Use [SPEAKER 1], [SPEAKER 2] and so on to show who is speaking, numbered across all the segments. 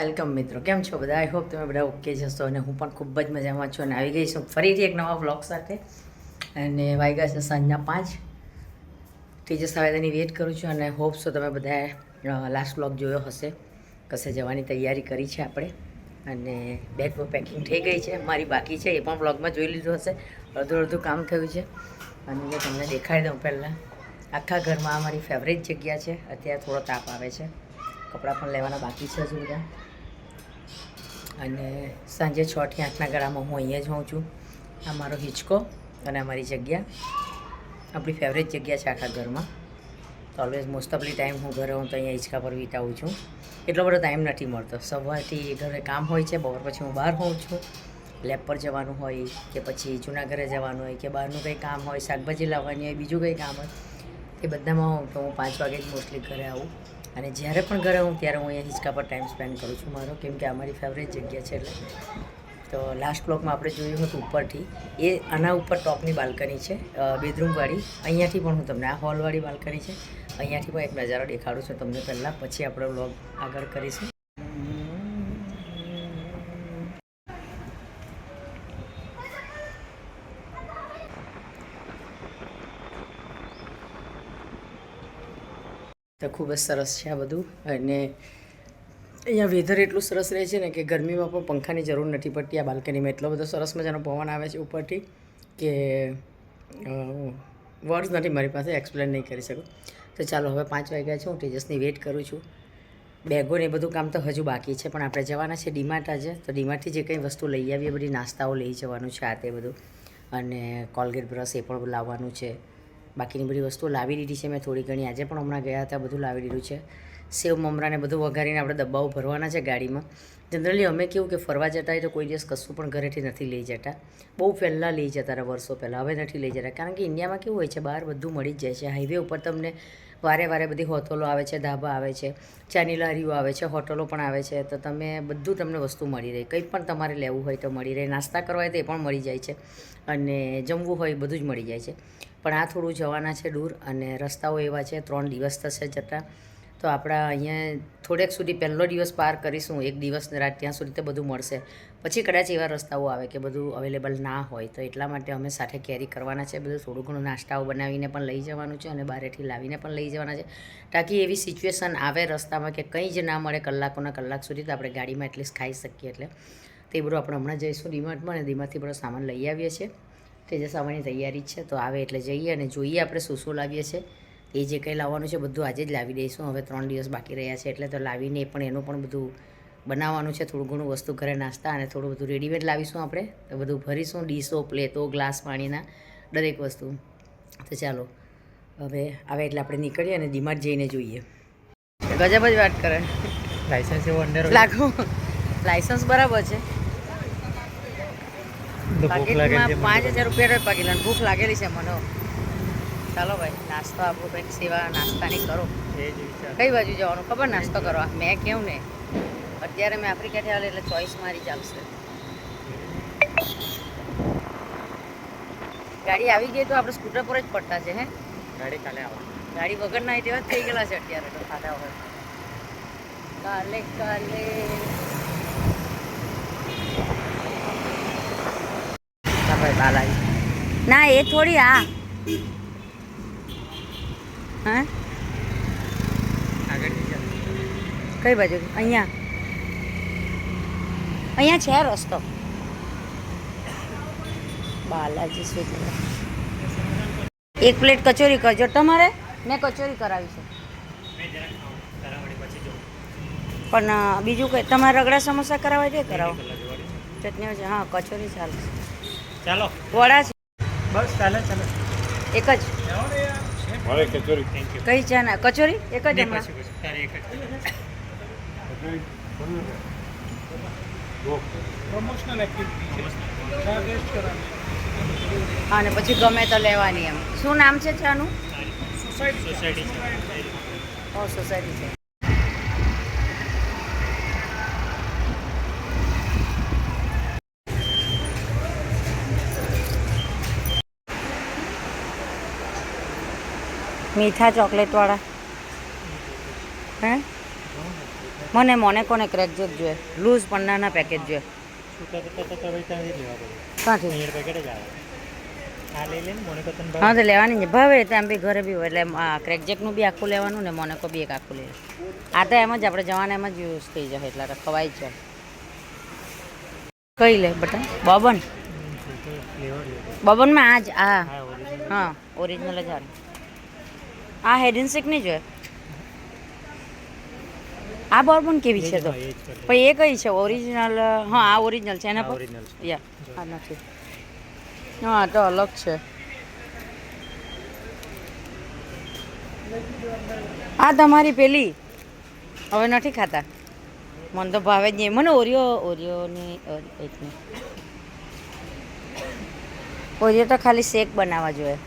[SPEAKER 1] Welcome મિત્રો, કેમ છો બધા? આઈ હોપ તમે બધા ઓકે જશો અને હું પણ ખૂબ જ મજામાં છું અને આવી ગઈ છું ફરીથી એક નવા બ્લોગ સાથે. અને વાગ્યા છે સાંજના પાંચ. તેજસ તેની વેઇટ કરું છું અને હોપ સો તમે બધાએ લાસ્ટ બ્લોગ જોયો હશે. કશે જવાની તૈયારી કરી છે આપણે. અને બેગ પેકિંગ થઈ ગઈ છે, મારી બાકી છે, એ પણ બ્લોગમાં જોઈ લીધું હશે. અડધું અડધું કામ થયું છે. અને મેં તમને દેખાડી દઉં પહેલાં. આખા ઘરમાં અમારી મારી ફેવરેટ જગ્યા છે. અત્યારે થોડો તાપ આવે છે. કપડાં પણ લેવાના બાકી છે હજુ બધા. અને સાંજે છ થી આઠના ગાળામાં હું અહીંયા જ હોઉં છું. આ મારો હિંચકો અને અમારી જગ્યા. આપણી ફેવરેટ જગ્યા છે આખા ઘરમાં. તો ઓલવેઝ મોસ્ટ ઓફલી ટાઈમ હું ઘરે હોઉં તો અહીંયા હિંચકા પર વિતાવું છું. એટલો બધો ટાઈમ નથી મળતો. સવારથી ઘરે કામ હોય છે, બપોર પછી હું બહાર હોઉં છું. લેબ પર જવાનું હોય કે પછી જૂના ઘરે જવાનું હોય કે બહારનું કંઈ કામ હોય, શાકભાજી લાવવાની હોય, બીજું કંઈ કામ હોય, એ બધામાં હું તો હું પાંચ વાગે જ મોસ્ટલી ઘરે આવું. અને જ્યારે પણ ઘરે હું, ત્યારે હું અહીંયા હિંચકા પર ટાઈમ સ્પેન્ડ કરું છું મારો, કેમ કે અમારી ફેવરેટ જગ્યા છે એટલે. તો લાસ્ટ બ્લોકમાં આપણે જોયું હતું ઉપરથી. એ આના ઉપર ટોપની બાલ્કની છે બેડરૂમવાળી. અહીંયાથી પણ હું તમને, આ હોલવાળી બાલ્કની છે. અહીંયાથી પણ એક નજારો દેખાડું છું તમને પહેલાં, પછી આપણે બ્લોગ આગળ કરીશું. તો ખૂબ જ સરસ છે આ બધું. અને અહીંયા વેધર એટલું સરસ રહે છે ને કે ગરમીમાં પણ પંખાની જરૂર નથી પડતી. આ બાલ્કનીમાં એટલો બધો સરસ મજાનો પવન આવે છે ઉપરથી કે વર્ડ્સ નથી મારી પાસે એક્સપ્લેન નહીં કરી શકું. તો ચાલો હવે પાંચ વાગ્યા છે, હું તેજસની વેઇટ કરું છું. બેગો ને બધું કામ તો હજુ બાકી છે, પણ આપણે જવાના છે ડીમાર્ટ આજે. તો ડીમાર્ટથી જે કંઈ વસ્તુ લઈ આવીએ, બધી નાસ્તાઓ લઈ જવાનું છે આ તે બધું. અને કોલગેટ બ્રશ એ પણ લાવવાનું છે. બાકીની બધી વસ્તુઓ લાવી દીધી છે. મેં થોડી ઘણી આજે પણ હમણાં ગયા હતા, બધું લાવી દીધું છે. સેવ, મમરાને બધું વઘારીને આપણે ડબ્બાઓ ભરવાના છે ગાડીમાં. જનરલી અમે કેવું કે ફરવા જતા હોય તો કોઈ દિવસ કશું પણ ઘરેથી નથી લઈ જતા. બહુ પહેલાં લઈ જતા હતા, વર્ષો પહેલાં. હવે નથી લઈ જતા. કારણ કે ઇન્ડિયામાં કેવું હોય છે, બહાર બધું મળી જ જાય છે. હાઈવે ઉપર તમને વારે વારે બધી હોટલો આવે છે, ધાબા આવે છે, ચાની લારીઓ આવે છે, હોટલો પણ આવે છે. તો તમે બધું તમને વસ્તુ મળી રહે. કંઈ પણ તમારે લેવું હોય તો મળી રહે. નાસ્તા કરવા હોય તો એ પણ મળી જાય છે. અને જમવું હોય બધું જ મળી જાય છે. પણ આ થોડું જવાના છે દૂર અને રસ્તાઓ એવા છે, ત્રણ દિવસ થશે જતાં. તો આપણા અહીંયા થોડેક સુધી પહેલો દિવસ પાર કરીશું, એક દિવસ રાત ત્યાં સુધી તો બધું મળશે. પછી કદાચ એવા રસ્તાઓ આવે કે બધું અવેલેબલ ના હોય, તો એટલા માટે અમે સાથે કેરી કરવાના છે. બધું થોડું ઘણું નાસ્તાઓ બનાવીને પણ લઈ જવાનું છે અને બહારેથી લાવીને પણ લઈ જવાના છે. તાકી એવી સિચ્યુએશન આવે રસ્તામાં કે કંઈ જ ના મળે કલાકોના કલાક સુધી, તો આપણે ગાડીમાં એટલીસ્ટ ખાઈ શકીએ એટલે. તે બધું આપણે હમણાં જઈશું ડીમાર્ટમાં અને ડીમાર્ટથી બધો સામાન લઈ આવીએ છીએ. તેજસ આવવાની તૈયારી છે તો આવે એટલે જઈએ અને જોઈએ આપણે શું શું લાવીએ છીએ. એ જે કંઈ લાવવાનું છે બધું આજે જ લાવી દઈશું. હવે ત્રણ દિવસ બાકી રહ્યા છે એટલે તો લાવીને પણ એનું પણ બધું બનાવવાનું છે. થોડું ઘણું વસ્તુ ઘરે નાસ્તા અને થોડું બધું રેડીમેડ લાવીશું આપણે. તો બધું ભરીશું ડીશો પ્લેટો ગ્લાસ પાણીના દરેક વસ્તુ. તો ચાલો હવે આવે એટલે આપણે નીકળીએ અને ડીમાર્ટ જઈને જોઈએ. ગજબ જ વાત કરે.
[SPEAKER 2] લાઇસન્સ એવો અંદર
[SPEAKER 1] લાગુ લાઇસન્સ બરાબર છે. પાકીટમાં પાંચ હજાર રૂપિયા રહે પાકીટ અને ભૂખ લાગેલી છે મને. ચાલો ભાઈ નાસ્તો આપો કંઈક સેવા નાસ્તાની કરો.
[SPEAKER 2] એ જ વિચાર.
[SPEAKER 1] કઈ બાજુ જવાનું? ખબર નાસ્તો કરવા? મેં કેવું ને? અત્યારે મેં આફ્રિકાથી આવે એટલે ચોઈસ મારી ચાલશે. ગાડી આવી ગઈ તો આપણે સ્કૂટર પર જ પડતા છે હે?
[SPEAKER 2] ગાડી કાલે આવે.
[SPEAKER 1] ગાડી વગર ના તેવા થઈ ગયેલા છે અત્યારે તો ખાધા હોય કાલે કાલે. હા ભાઈ બાલાજી. ના એ થોડી આ. હા? કઈ બાજુ? અહીંયા. અહીંયા છે રસ્તો. બાલાજી સ્વીટ એક પ્લેટ કચોરી કરજો. તમારે? મેં કચોરી કરાવી છે. પણ બીજું કંઈ? તમારે રગડા સમોસા કરાવવા છે કરાવો? ચટણી છે. હા કચોરી ચાલશે.
[SPEAKER 2] ચાલો.
[SPEAKER 1] વડા છે.
[SPEAKER 2] બસ ચાલે ચાલે.
[SPEAKER 1] એક જ.
[SPEAKER 3] મારે કચોરી.
[SPEAKER 2] થેન્ક યુ
[SPEAKER 1] કઈ છે ના? કચોરી? એક જ
[SPEAKER 2] એમાં?
[SPEAKER 1] હમણાં
[SPEAKER 2] પછી. પછી એક જ.
[SPEAKER 1] હા અને પછી ગમે તો લેવાની એમ. શું નામ છે ચાનું?
[SPEAKER 2] સોસાયટી છે.
[SPEAKER 1] ઓ સોસાયટી છે. મીઠા ચોકલેટવાળા. હે? મને મોને કોને ક્રેક જોક જોઈએ? લૂઝ પણ નાના પેકેટ જોઈએ.
[SPEAKER 2] આવે
[SPEAKER 1] હા તો લેવાની છે. ભાવે તેમ બી ઘરે બી હોય. એટલે આ ક્રેકજેકનું બી આખું લેવાનું ને મોનેકો બી એક આખું લેવાનું. આ તો એમ જ આપણે જવાના એમ જ યુઝ થઈ જાય એટલે જ જાય કઈ લે બટા? બબન? બબનમાં આ જ આ.
[SPEAKER 2] હા ઓરિજિનલ
[SPEAKER 1] હા ઓરિજિનલ જ હારું આ હેડ એન્ડ શેક નહીં જોઈએ આ બોર્બન કેવી છે તો? પણ એ કઈ છે? ઓરિજિનલ હા આ ઓરિજિનલ છે એના પર? યા આ નથી. હા તો અલગ છે. આ તમારી પેલી? હવે નથી ખાતા? મને તો ભાવે જ નહીં. મને ઓરિયો ઓરિયોની ઓરિયો તો ખાલી શેક બનાવવા જોઈએ.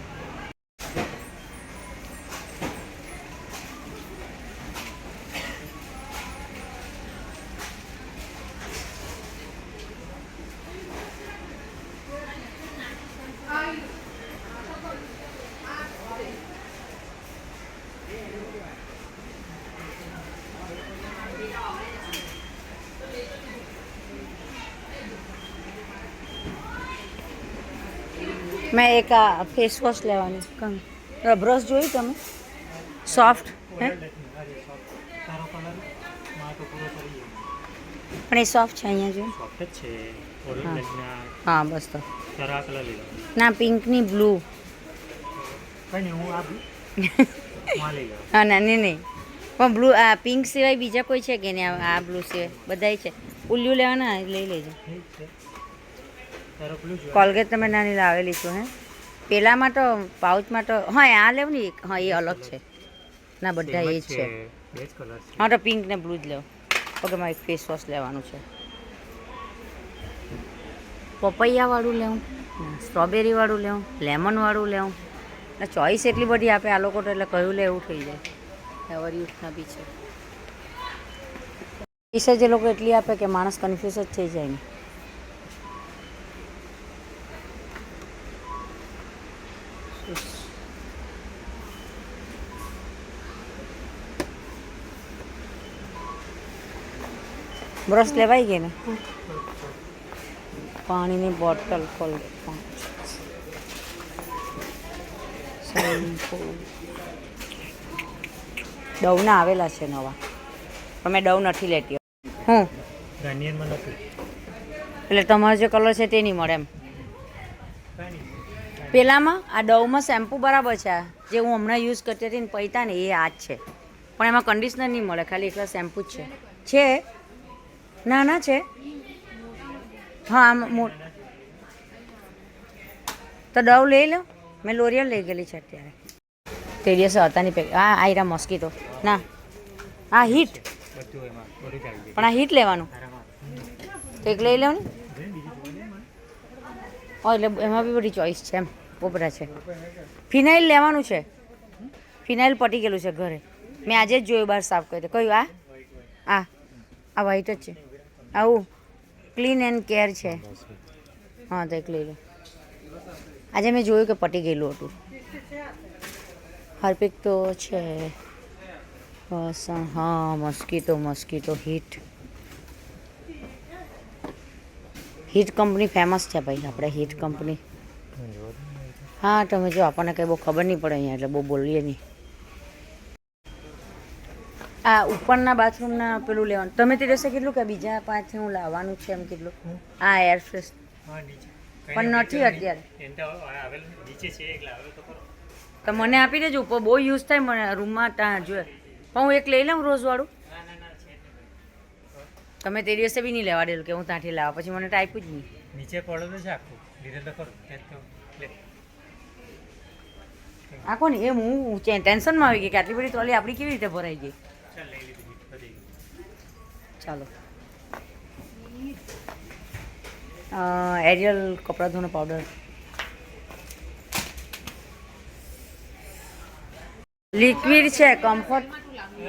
[SPEAKER 1] મેં એક આ ફેસ વોશ લેવાની. કમ. બ્રશ જોયું તમે? સોફ્ટ હે? પણ એ સોફ્ટ છે અહીંયા જો. હા. બસ તો. ના પિંકની બ્લુ
[SPEAKER 2] હું,
[SPEAKER 1] ના, નહીં નહીં. પણ બ્લુ આ પિંક સિવાય બીજા કોઈ છે કે નહીં? આ- બ્લુ સિવાય. બધાય છે. ઉલ્યું લેવાના લઈ લેજો. કોલગેટ તમે નાની લાવેલી છું હે? પેલામાં તો પાઉચમાં તો હા આ લેવ ને હા એ અલગ છે. ના બધા એ જ છે હા તો પિંક ને બ્લુ જ લેવ. ઓકે મારે ફેસ વોશ લેવાનું છે. પપૈયાવાળું લેવું સ્ટ્રોબેરીવાળું લેવું લેમનવાળું લેવું. એટલે ચોઈસ એટલી બધી આપે આ લોકો તો એટલે કયું લે એવું થઈ જાય. એવર યુથના બી છે. પૈસા જે લોકો એટલી આપે કે માણસ કન્ફ્યુઝ જ થઈ જાય ને. બ્રશ લેવાઈ ગઈ ને? પાણીની બોટલ ખોલ ડવના આવેલા છે નવા. તમે ડવ નથી લેતી. હું?
[SPEAKER 2] ગાર્નિયરમાં નથી.
[SPEAKER 1] એટલે તમારો જે કલર છે તે નહીં મળે એમ. પેલામાં આ ડવમાં શેમ્પૂ બરાબર છે. જે હું હમણાં યુઝ કરતી હતી ને પૈતા ને એ આ જ છે. પણ એમાં કન્ડિશનર નહીં મળે ખાલી એકલા શેમ્પૂ જ છે. છે ના ના છે? હા, આમ મો તો ડવ લઈ લો. મેં લોરિયલ લઈ ગયેલી છે અત્યારે. તે દિવસે હતા નહીં પેક આ આયરા મોસ્કીટો ના. આ હીટ પણ આ હીટ લેવાનું. તો એક લઈ લો ને
[SPEAKER 2] જોઈ બીજું જોઈ લે મને
[SPEAKER 1] ઓ, એટલે એમાં બી બધી ચોઈસ છે એમ. પોપરા છે. ફિનાઇલ લેવાનું છે. ફિનાઇલ પટી ગયેલું છે ઘરે. મેં આજે જ જોયું બહાર સાફ કરી કયું આ? આ. આ વ્હાઈટ જ છે. આવું ક્લીન એન્ડ કેર છે. હા તો એક લઈ લો આજે મેં જોયું કે પટી ગયેલું હતું. હાર્પિક તો છે. વાસણ હા mosquito mosquito hit hit company famous છે ભાઈ આપણે હીટ કંપની હા તમે જો આપણને કંઈ બહુ ખબર નહીં પડે અહીંયા એટલે બહુ બોલીએ નહીં. આ ઉપરના બાથરૂમના પેલું લેવાનું. તમે તે દિવસે કેટલું કે બીજા પાંચથી હું લાવવાનું છે એમ કેટલું? આ એર ફ્રેશ પણ નથી અત્યારે.
[SPEAKER 2] તો
[SPEAKER 1] મને આપી દેજો ઉપર બહુ યુઝ થાય મને રૂમમાં ત્યાં જોઈએ પણ હું એક લઈ લઉં રોજવાળું?
[SPEAKER 2] ના ના ના
[SPEAKER 1] તમે તે દિવસે બી નહીં લેવા દેલું કે હું ત્યાંથી લાવવા પછી મને ટાઈપ જ નહીં.
[SPEAKER 2] નીચે પડેલું છે આખું. લીધેલ તો ખરું. ત્યાં તો.
[SPEAKER 1] આ કોણ એમ હું ટેન્શનમાં આવી ગઈ કે આટલી બધી ટ્રોલી આપણી કેવી રીતે ભરાઈ ગઈ?
[SPEAKER 2] લીધું
[SPEAKER 1] ચાલો. એરિયલ કપડાં ધોનો પાવડર લિક્વિડ છે કમ્ફર્ટ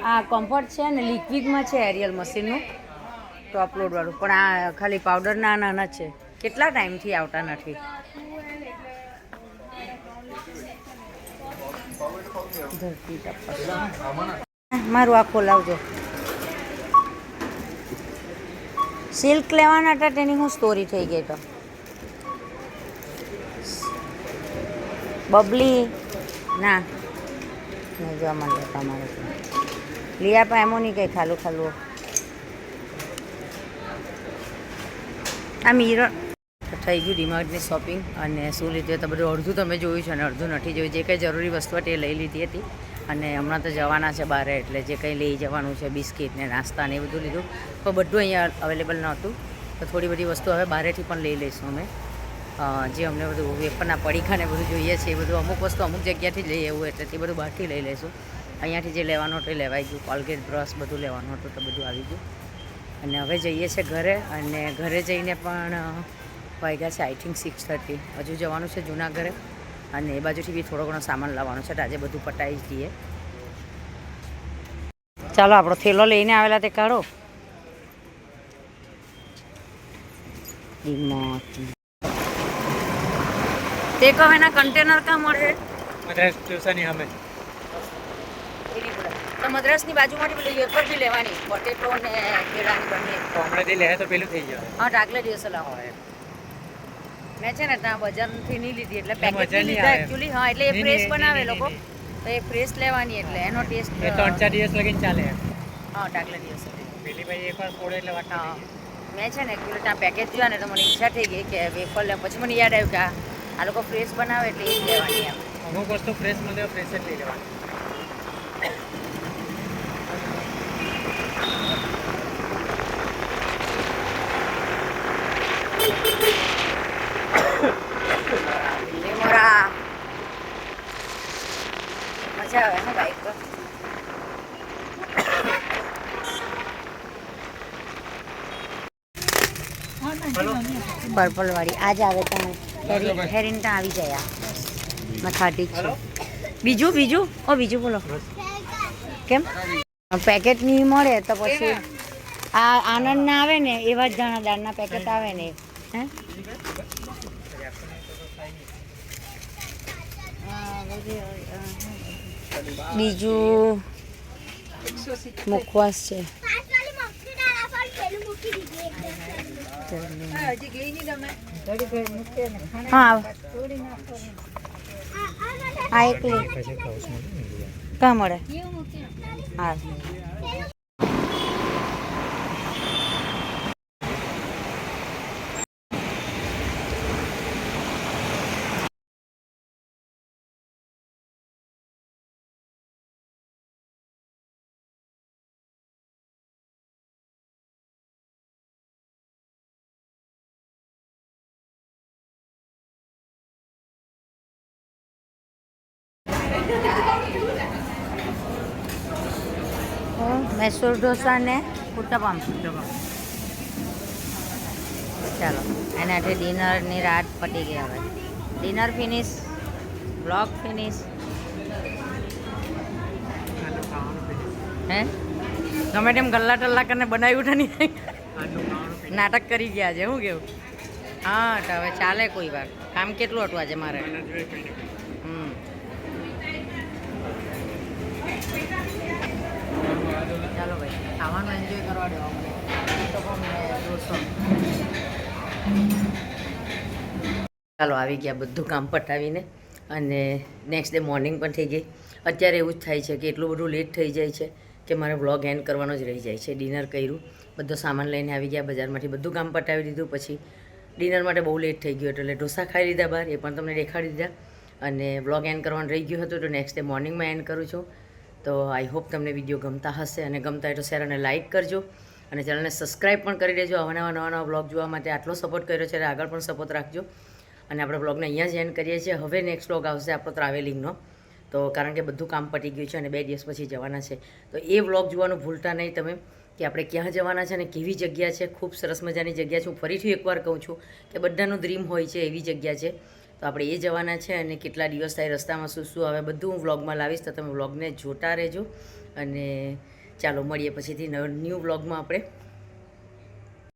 [SPEAKER 1] આ કમ્ફર્ટ છે ને લિક્વિડમાં છે એરિયલ મશીનનું ટોપ લોડવાળું પણ આ ખાલી પાવડર ના નાના છે. કેટલા ટાઈમથી આવતા નથી? મારું આ ખોલાવજો સિલ્ક લેવાના હતા તેની હું સ્ટોરી થઈ ગઈ તો. બબલી, ના જોવા માંડે તમારે લિયા પણ એમો નહીં કંઈ ખાલું ખાલું. આ મીરર થઈ ગયું ડીમાર્ટની શોપિંગ અને શું લીધું તો બધું અડધું તમે જોયું છે અને અડધું નથી જોયું. જે કંઈ જરૂરી વસ્તુ હતી એ લઈ લીધી હતી. અને હમણાં તો જવાના છે બહાર એટલે જે કંઈ લઈ જવાનું છે, બિસ્કિટ ને નાસ્તા ને એ બધું લીધું. પણ બધું અહીંયા અવેલેબલ નહોતું. તો થોડી બધી વસ્તુ હવે બહારેથી પણ લઈ લઈશું અમે. જે અમને બધું વેપરના પડીખા ને બધું જોઈએ છે, એ બધું અમુક વસ્તુ અમુક જગ્યાથી જ લઈએ એવું એટલે તે બધું બહારથી લઈ લઈશું. અહીંયાથી જે લેવાનું હતું એ લેવાઈ ગયું. કોલગેટ, બ્રશ બધું લેવાનું હતું, તો બધું આવી ગયું. અને હવે જઈએ છીએ ઘરે, અને ઘરે જઈને પણ વાગ્યા છે આઈ થિંક સિક્સ થર્ટી હજુ જવાનું છે જૂના ઘરે. અને એ બાજુથી બી થોડો ઘણો સામાન લાવવાનો છે. આજે બધું પટાવી જ દઈએ. ચાલો આપણો થેલો લઈને આવેલા તે કાઢો. તે કહો એના કન્ટેનર ક્યાં મળે?
[SPEAKER 2] મદ્રાસ ટ્યુશનની અમે
[SPEAKER 1] તો મદ્રાસની બાજુમાંથી પેલું વેફર બી લેવાની પોટેટો ને કેળાની બંને.
[SPEAKER 2] તો હમણાંથી લે તો પેલું થઈ જાય
[SPEAKER 1] હા તો દિવસે લાવો. મેં છે ને ત્યાં બજારથી નહીં લીધી એટલે
[SPEAKER 2] પેકેટની
[SPEAKER 1] પેકેટ લીધા એકચ્યુઅલી હા એટલે એ ફ્રેશ બનાવે લોકો. તો એ ફ્રેશ લેવાની એટલે એનો ટેસ્ટ
[SPEAKER 2] ત્રણ ચાર દિવસ લગીને ચાલે.
[SPEAKER 1] હા ટાકલા દિવસ
[SPEAKER 2] પેલી ભાઈ એકવાર પોળે એટલે વાત
[SPEAKER 1] હા. મેં છે ને એકચ્યુઅલી ત્યાં પેકેજ જોયા ને તો મને ઈચ્છા થઈ ગઈ કે વેફર લે. પછી મને યાદ આવ્યું કે આ આ લોકો ફ્રેશ બનાવે એટલે એ જ લેવાની એમ.
[SPEAKER 2] અમુક વસ્તુ ફ્રેશ મળે ફ્રેશ જ લઈ લેવાની.
[SPEAKER 1] મજા આવે ને બાઈક પર પર્પલ વાળી આજ આવે તમે હેરી હેરીન ત્યાં આવી જાય આ મેં ખાધી છે. બીજું બીજું? ઓ બીજું બોલો. કેમ? પેકેટ નહીં મળે તો પછી આ આનંદ ના આવે ને એવા જ દાણાદારના પેકેટ આવે ને. હે? બીજું મુખવાસ છે. હા
[SPEAKER 2] આ એક કા
[SPEAKER 1] કાં મળે? હા. મૈસૂર ઢોસા ને ઉત્તપમ ચાલો એનાથી ડિનરની રાત પતી ગઈ હવે. Dinner finish blog finish. હે? ગમે તેમ ગલ્લા ટલ્લા કરીને બનાવ્યું તો નહીં. નાટક કરી ગયા છે શું કેવું? હા તો હવે ચાલે કોઈ વાર. કામ કેટલું હતું આજે મારે
[SPEAKER 2] આના જોઈએ કંઈ નહીં
[SPEAKER 1] હમ ચાલો ભાઈ ખાવાનું એન્જોય કરવા દેવા મને ચાલો, આવી ગયા બધું કામ પટાવીને અને નેક્સ્ટ ડે મોર્નિંગ પણ થઈ ગઈ. અત્યારે એવું જ થાય છે કે એટલું બધું લેટ થઈ જાય છે કે મારે વ્લોગ એન્ડ કરવાનો જ રહી જાય છે. ડિનર કર્યું, બધો સામાન લઈને આવી ગયા, બજારમાંથી બધું કામ પટાવી દીધું. પછી ડિનર માટે બહુ લેટ થઈ ગયું, એટલે ઢોસા ખાઈ લીધા બહાર, એ પણ તમને દેખાડી દીધા. અને વ્લોગ એન્ડ કરવાનું રહી ગયું હતું, તો નેક્સ્ટ ડે મોર્નિંગમાં એન્ડ કરું છું. તો આઈ હોપ તમને વીડિયો ગમતા હશે અને ગમતા હોય તો શેર અને લાઇક કરજો. અને ચેનલને સબસ્ક્રાઈબ પણ કરી દેજો. આવા નવા નવા નવા બ્લોગ જોવા માટે આટલો સપોર્ટ કર્યો છે આગળ પણ સપોર્ટ રાખજો. અને આપણે બ્લોગને અહીંયા જ એન્ડ કરીએ છીએ. હવે નેક્સ્ટ બ્લોગ આવશે આપણો ટ્રાવેલિંગનો તો કારણ કે બધું કામ પતી ગયું છે અને બે દિવસ પછી જવાના છે. તો એ વ્લોગ જોવાનું ભૂલતા નહીં તમે કે આપણે ક્યાં જવાના છે અને કેવી જગ્યા છે. ખૂબ સરસ મજાની જગ્યા છે. હું ફરીથી એકવાર કહું છું કે બધાનું ડ્રીમ હોય છે એવી જગ્યા છે. તો આપણે એ જવાના છે અને કેટલા દિવસ થાય રસ્તામાં શું શું આવે બધું હું વ્લોગમાં લાવીશ તો તમે વ્લોગને જોતા રહેજો. અને ચાલો, મળીએ પછીથી ન્યૂ વ્લોગમાં આપણે.